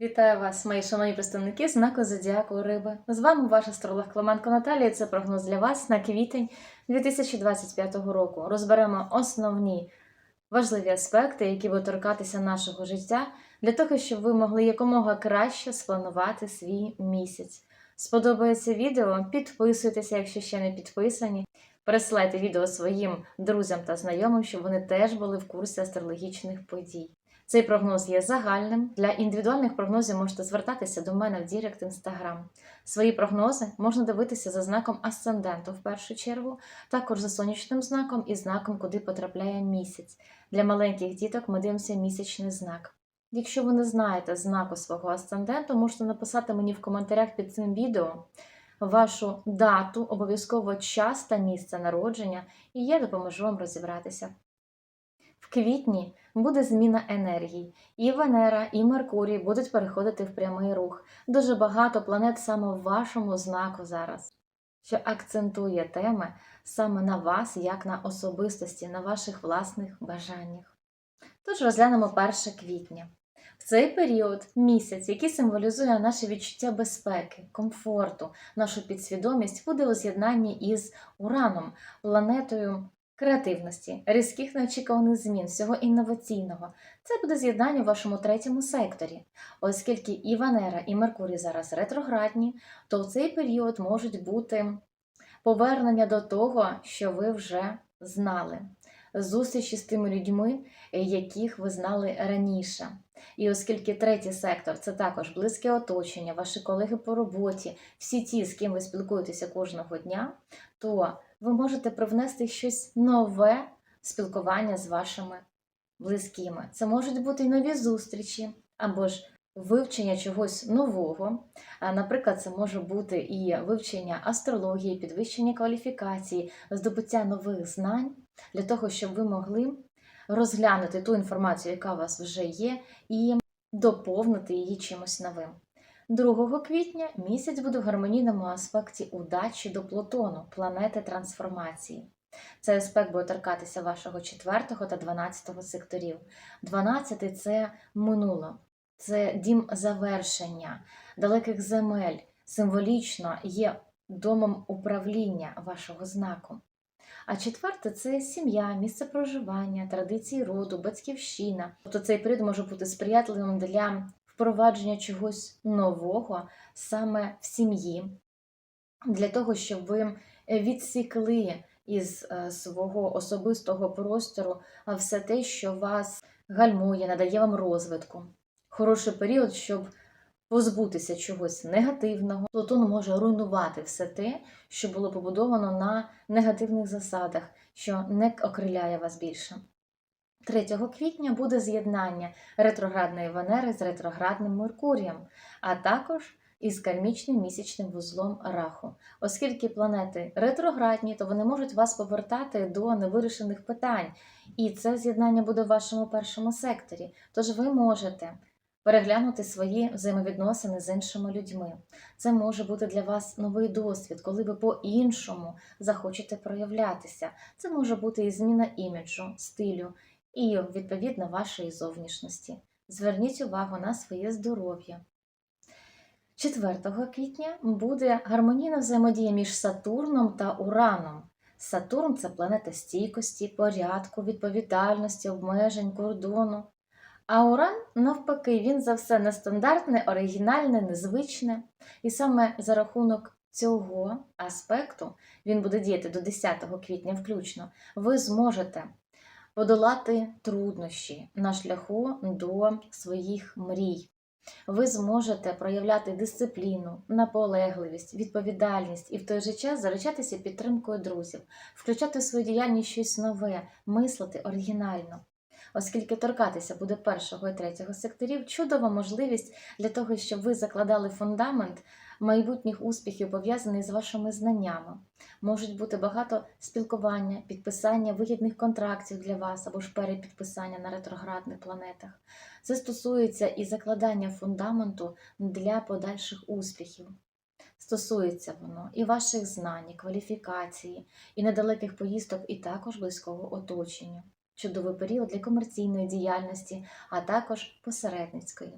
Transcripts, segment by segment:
Вітаю вас, мої шановні представники знаку Зодіаку Риби. З вами ваш астролог Клименко Наталія. Це прогноз для вас на квітень 2025 року. Розберемо основні важливі аспекти, які будуть торкатися нашого життя, для того, щоб ви могли якомога краще спланувати свій місяць. Сподобається відео? Підписуйтеся, якщо ще не підписані. Пересилайте відео своїм друзям та знайомим, щоб вони теж були в курсі астрологічних подій. Цей прогноз є загальним. Для індивідуальних прогнозів можете звертатися до мене в Дірект Інстаграм. Свої прогнози можна дивитися за знаком асценденту в першу чергу, також за сонячним знаком і знаком, куди потрапляє місяць. Для маленьких діток ми дивимося місячний знак. Якщо ви не знаєте знаку свого асценденту, можете написати мені в коментарях під цим відео вашу дату, обов'язково час та місце народження, і я допоможу вам розібратися. В квітні буде зміна енергій. І Венера, і Меркурій будуть переходити в прямий рух. Дуже багато планет саме в вашому знаку зараз, що акцентує теми саме на вас, як на особистості, на ваших власних бажаннях. Тож розглянемо 1 квітня. Цей період місяць, який символізує наше відчуття безпеки, комфорту, нашу підсвідомість, буде у з'єднанні із Ураном, планетою креативності, різких неочікуваних змін, всього інноваційного. Це буде з'єднання в вашому третьому секторі. Оскільки і Венера, і Меркурій зараз ретроградні, то в цей період можуть бути повернення до того, що ви вже знали. Зустрічі з тими людьми, яких ви знали раніше. І оскільки третій сектор це також близьке оточення, ваші колеги по роботі, всі ті, з ким ви спілкуєтеся кожного дня, то ви можете привнести щось нове спілкування з вашими близькими. Це можуть бути і нові зустрічі, або ж вивчення чогось нового. Наприклад, це може бути і вивчення астрології, підвищення кваліфікації, здобуття нових знань для того, щоб ви могли розглянути ту інформацію, яка у вас вже є, і доповнити її чимось новим. 2 квітня місяць буде в гармонійному аспекті удачі до Плутону, планети трансформації. Цей аспект буде торкатися вашого 4 та 12 секторів. 12 це минуло, це дім завершення, далеких земель, символічно є домом управління вашого знаку. А четверте це сім'я, місце проживання, традиції роду, батьківщина. Тобто цей період може бути сприятливим для впровадження чогось нового саме в сім'ї, для того, щоб ви відсікли із е, свого особистого простору все те, що вас гальмує, надає вам розвитку. Хороший період, щоб позбутися чогось негативного. Плутон може руйнувати все те, що було побудовано на негативних засадах, що не окриляє вас більше. 3 квітня буде з'єднання ретроградної Венери з ретроградним Меркурієм, а також із кармічним місячним вузлом Раху. Оскільки планети ретроградні, то вони можуть вас повертати до невирішених питань, і це з'єднання буде в вашому першому секторі. Тож ви можете переглянути свої взаємовідносини з іншими людьми. Це може бути для вас новий досвід, коли ви по-іншому захочете проявлятися. Це може бути і зміна іміджу, стилю і, відповідно, вашої зовнішності. Зверніть увагу на своє здоров'я. 4 квітня буде гармонійна взаємодія між Сатурном та Ураном. Сатурн це планета стійкості, порядку, відповідальності, обмежень, кордону. А Уран, навпаки, він за все нестандартне, оригінальне, незвичне. І саме за рахунок цього аспекту він буде діяти до 10 квітня включно. Ви зможете подолати труднощі на шляху до своїх мрій. Ви зможете проявляти дисципліну, наполегливість, відповідальність і в той же час заручатися підтримкою друзів, включати в свою діяльність щось нове, мислити оригінально. Оскільки торкатися буде першого і третього секторів, чудова можливість для того, щоб ви закладали фундамент майбутніх успіхів, пов'язаний з вашими знаннями. Можуть бути багато спілкування, підписання вигідних контрактів для вас або ж перепідписання на ретроградних планетах. Це стосується і закладання фундаменту для подальших успіхів. Стосується воно і ваших знань, і кваліфікації, і недалеких поїздок, і також близького оточення. Чудовий період для комерційної діяльності, а також посередницької.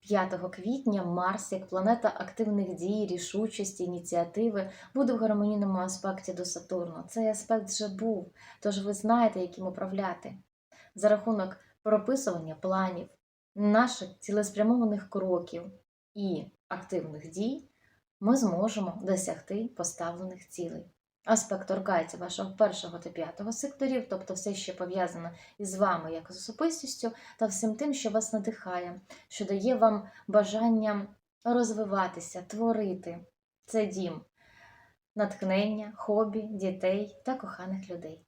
5 квітня Марс, як планета активних дій, рішучості, ініціативи, буде в гармонійному аспекті до Сатурну. Цей аспект вже був, тож ви знаєте, яким управляти. За рахунок прописування планів, наших цілеспрямованих кроків і активних дій ми зможемо досягти поставлених цілей. Аспект торкається вашого першого та п'ятого секторів, тобто все, що пов'язане із вами як з особистістю, та всім тим, що вас надихає, що дає вам бажання розвиватися, творити. Це дім натхнення, хобі, дітей та коханих людей.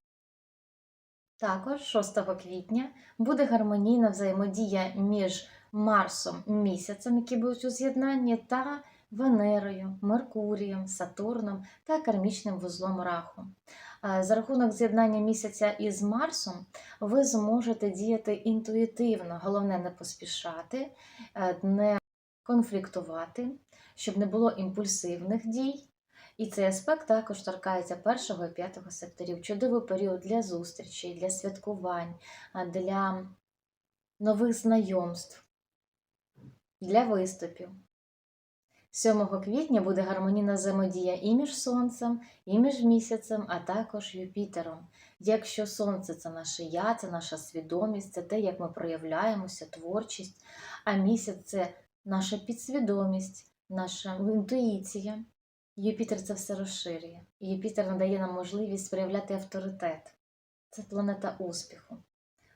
Також 6 квітня буде гармонійна взаємодія між Марсом, місяцем, які будуть у з'єднанні, та Венерою, Меркурієм, Сатурном та кармічним вузлом раху. Е, За рахунок з'єднання місяця із Марсом ви зможете діяти інтуїтивно, головне не поспішати, е, не конфліктувати, щоб не було імпульсивних дій. І цей аспект також торкається першого і п'ятого секторів. Чудовий період для зустрічей, для святкувань, для нових знайомств, для виступів. 7 квітня буде гармонійна взаємодія і між Сонцем, і між місяцем, а також Юпітером. Якщо Сонце це наше я, це наша свідомість, це те, як ми проявляємося, творчість, а місяць це наша підсвідомість, наша інтуїція. Юпітер це все розширює. Юпітер надає нам можливість проявляти авторитет. Це планета успіху.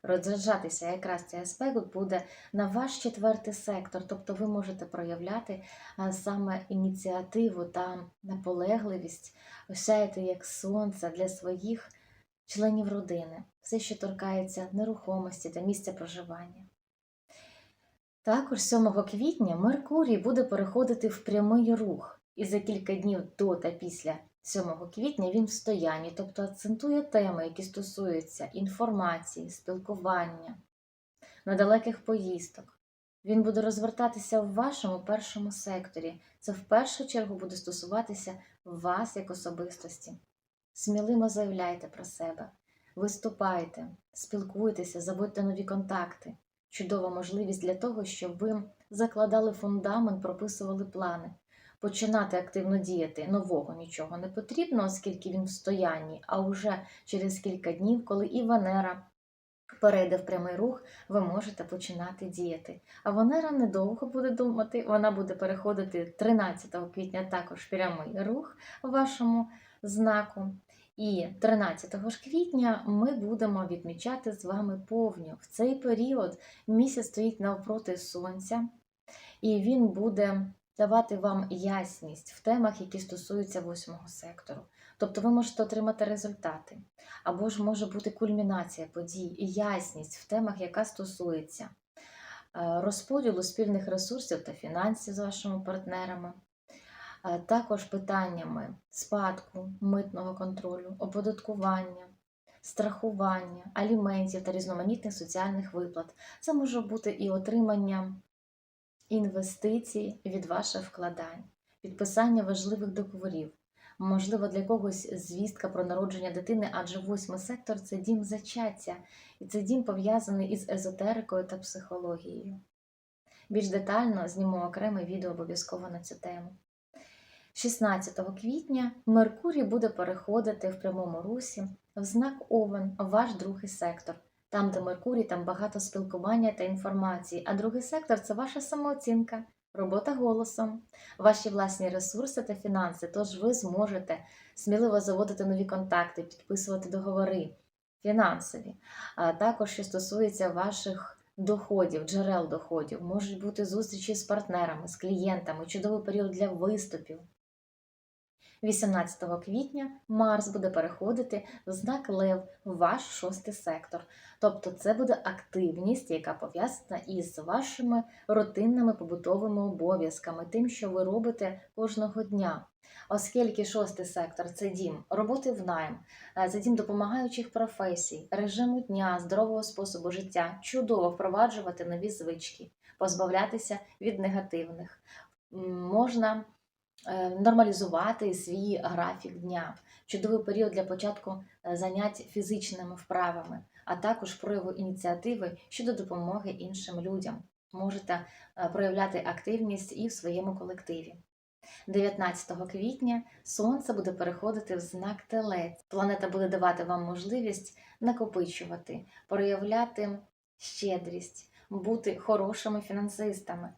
Розряджатися якраз цей аспект буде на ваш четвертий сектор, тобто ви можете проявляти саме ініціативу та наполегливість, осяяти як сонце для своїх членів родини, все, що торкається нерухомості та місця проживання. Також 7 квітня Меркурій буде переходити в прямий рух, і за кілька днів до та після 7 квітня він в стоянні, тобто акцентує теми, які стосуються інформації, спілкування, недалеких поїздок. Він буде розвертатися в вашому першому секторі. Це в першу чергу буде стосуватися вас як особистості. Сміливо заявляйте про себе, виступайте, спілкуйтеся, заводьте нові контакти. Чудова можливість для того, щоб ви закладали фундамент, прописували плани. Починати активно діяти нового нічого не потрібно, оскільки він в стоянні, а вже через кілька днів, коли і Венера перейде в прямий рух, ви можете починати діяти. А Венера недовго буде думати, вона буде переходити 13 квітня також прямий рух вашому знаку. І 13 ж квітня ми будемо відмічати з вами повню. В цей період місяць стоїть навпроти сонця, і він буде давати вам ясність в темах, які стосуються восьмого сектору. Тобто ви можете отримати результати, або ж може бути кульмінація подій і ясність в темах, яка стосується е, розподілу спільних ресурсів та фінансів з вашими партнерами, е, також питаннями спадку, митного контролю, оподаткування. Страхування, аліментів та різноманітних соціальних виплат. Це може бути і отримання інвестицій від ваших вкладань, підписання важливих договорів. Можливо, для когось звістка про народження дитини, адже восьмий сектор це дім зачаття, і це дім пов'язаний із езотерикою та психологією. Більш детально зніму окреме відео обов'язково на цю тему. 16 квітня Меркурій буде переходити в прямому русі в знак Овен, ваш другий сектор. Там, де Меркурій, там багато спілкування та інформації, а другий сектор це ваша самооцінка, робота голосом, ваші власні ресурси та фінанси. Тож ви зможете сміливо заводити нові контакти, підписувати договори фінансові, а також що стосується ваших доходів, джерел доходів, можуть бути зустрічі з партнерами, з клієнтами, чудовий період для виступів. 18 квітня Марс буде переходити в знак Лев ваш шостий сектор. Тобто це буде активність, яка пов'язана із вашими рутинними побутовими обов'язками, тим, що ви робите кожного дня. Оскільки шостий сектор це дім роботи в найм, е, це дім допомагаючих професій, режиму дня, здорового способу життя, чудово впроваджувати нові звички, позбавлятися від негативних. Можна нормалізувати свій графік дня, чудовий період для початку е, занять фізичними вправами, а також прояву ініціативи щодо допомоги іншим людям. можете е, проявляти активність і в своєму колективі. 19 квітня Сонце буде переходити в знак Телець. Планета буде давати вам можливість накопичувати, проявляти щедрість, бути хорошими фінансистами.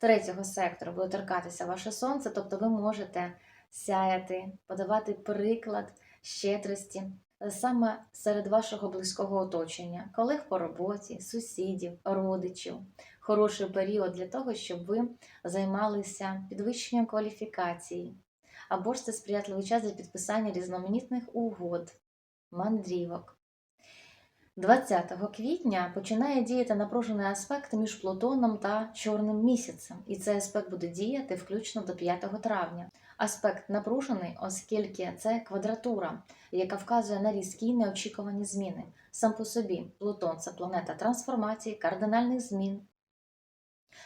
Третього сектору буде торкатися ваше сонце, тобто ви можете сяяти, подавати приклад щедрості е, саме серед вашого близького оточення, колег по роботі, сусідів, родичів. Хороший період для того, щоб ви займалися підвищенням кваліфікації, або ж це сприятливий час для підписання різноманітних угод, мандрівок. 20 квітня починає діяти напружений аспект між Плутоном та Чорним місяцем, і цей аспект буде діяти включно до 5 травня. Аспект напружений, оскільки це квадратура, яка вказує на різкі неочікувані зміни. Сам по собі Плутон це планета трансформації, кардинальних змін.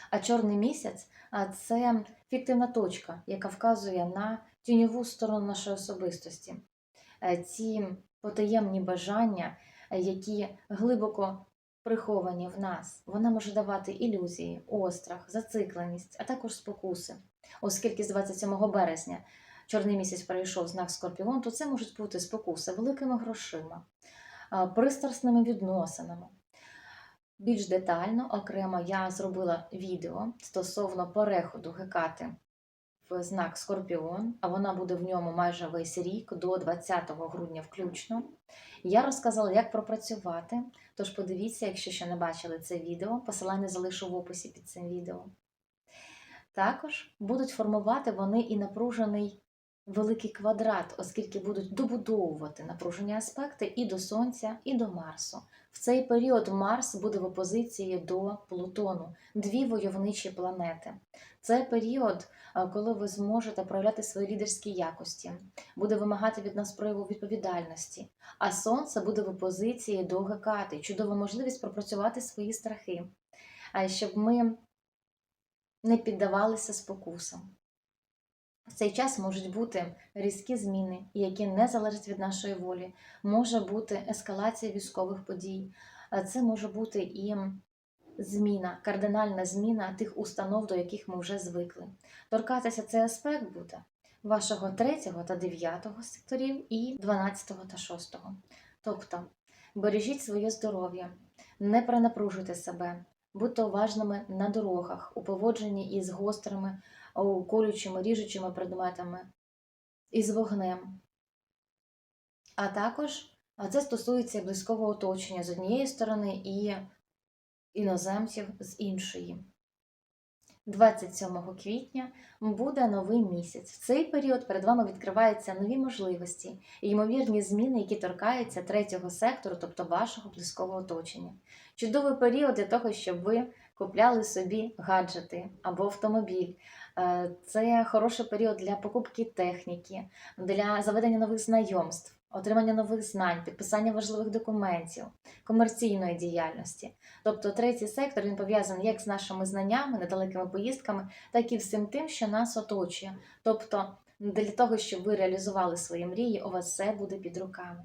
А чорний місяць це фіктивна точка, яка вказує на тіньову сторону нашої особистості. Е, Ці потаємні бажання, які глибоко приховані в нас, вона може давати ілюзії, острах, зацикленість, а також спокуси. Оскільки з 27 березня чорний місяць перейшов знак Скорпіон, то це можуть бути спокуси великими грошима, пристрасними відносинами. Більш детально, окремо, я зробила відео стосовно переходу Гекати в знак Скорпіон, а вона буде в ньому майже весь рік до 20 грудня включно. Я розказала, як пропрацювати. Тож подивіться, якщо ще не бачили це відео, посилання залишу в описі під цим відео. Також будуть формувати вони і напружений великий квадрат, оскільки будуть добудовувати напружені аспекти і до Сонця, і до Марсу. В цей період Марс буде в опозиції до Плутону, дві войовничі планети. Це період, коли ви зможете проявляти свої лідерські якості, буде вимагати від нас прояву відповідальності. А сонце буде в опозиції до Гекати, чудова можливість пропрацювати свої страхи, щоб ми не піддавалися спокусам. В цей час можуть бути різкі зміни, які не залежать від нашої волі. Може бути ескалація військових подій, а це може бути і зміна, кардинальна зміна тих установ, до яких ми вже звикли. Торкатися цей аспект буде вашого 3 та 9 секторів і 12 та 6. Тобто бережіть своє здоров'я, не перенапружуйте себе, будьте уважними на дорогах у поводженні із гострими колючими, ріжучими предметами, із вогнем. А також це стосується близького оточення з однієї сторони і іноземців з іншої. 27 квітня буде новий місяць. В цей період перед вами відкриваються нові можливості і ймовірні зміни, які торкаються третього сектору, тобто вашого близького оточення. Чудовий період для того, щоб ви купляли собі гаджети або автомобіль. Е, Це хороший період для покупки техніки, для заведення нових знайомств, отримання нових знань, підписання важливих документів, комерційної діяльності. Тобто третій сектор він пов'язаний як з нашими знаннями, недалекими поїздками, так і всім тим, що нас оточує. Тобто, для того, щоб ви реалізували свої мрії, у вас все буде під руками.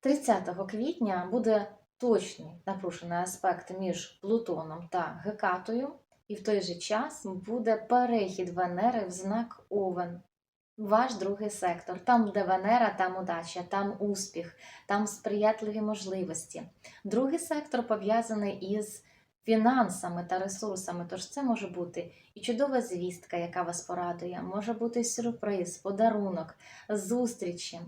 30 квітня буде точний напружений аспект між Плутоном та Гекатою, і в той же час буде перехід Венери в знак Овен. Ваш другий сектор, там, де Венера, там удача, там успіх, там сприятливі можливості. Другий сектор пов'язаний із фінансами та ресурсами, тож це може бути і чудова звістка, яка вас порадує, може бути сюрприз, подарунок, зустрічі.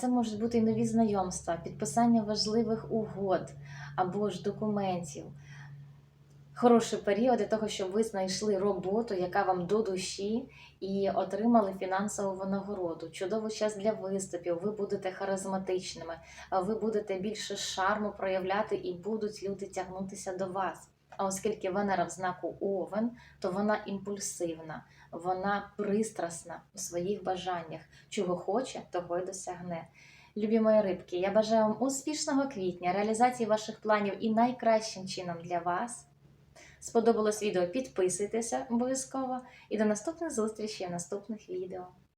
Це можуть бути і нові знайомства, підписання важливих угод або ж документів. Хороший період для того, щоб ви знайшли роботу, яка вам до душі, і отримали фінансову винагороду. Чудовий час для виступів. Ви будете харизматичними, ви будете більше шарму проявляти, і будуть люди тягнутися до вас. А оскільки Венера в знаку Овен, то вона імпульсивна, вона пристрасна у своїх бажаннях. Чого хоче, того й досягне. Любі мої рибки, я бажаю вам успішного квітня, реалізації ваших планів і найкращим чином для вас. Сподобалось відео, підписуйтеся обов'язково і до наступних зустрічей наступних відео.